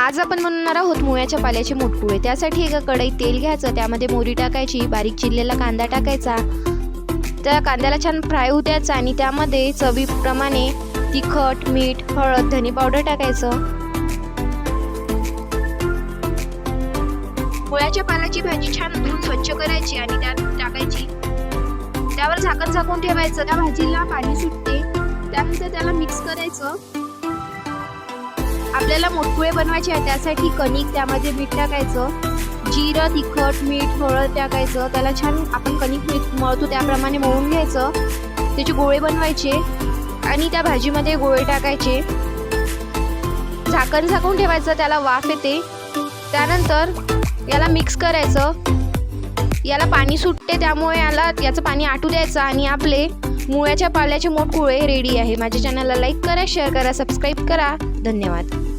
आज आपण बनवणार आहोत मुळ्याच्या पाल्याचे मोटकुळे त्यासाठी एका कढईत तेल घ्यायचं त्यामध्ये मोरी टाकायची बारीक चिरलेला कांदा टाकायचा. त्या कांद्याला छान फ्राय होऊ द्यायचा आणि त्यामध्ये चवीप्रमाणे तिखट मीठ हळद धने पावडर टाकायचं. मुळ्याच्या पाल्याची भाजी छान धुवून स्वच्छ करायची आणि त्यात टाकायची. त्यावर झाकण झाकून ठेवायचं. त्या भाजीला पाणी सुटते. त्यानंतर त्याला मिक्स करायचं. आपल्याला मोठपुळे बनवायचे आहे त्यासाठी कणिक त्यामध्ये मीठ टाकायचं जिरं तिखट मीठ हळद टाकायचं त्याला छान आपण कणिक मीठ मळतो त्याप्रमाणे मळून घ्यायचं. त्याचे गोळे बनवायचे आणि त्या भाजीमध्ये गोळे टाकायचे. झाकण झाकून ठेवायचं त्याला वाफ येते. त्यानंतर याला मिक्स करायचं. याला पाणी सुटते त्यामुळे याला याचं पाणी आटू द्यायचं आणि आपले मुळ्याच्या पाल्याचे मोठकुळे रेडी आहे. माझ्या चॅनलला लाईक करा शेअर करा सबस्क्राईब करा. धन्यवाद.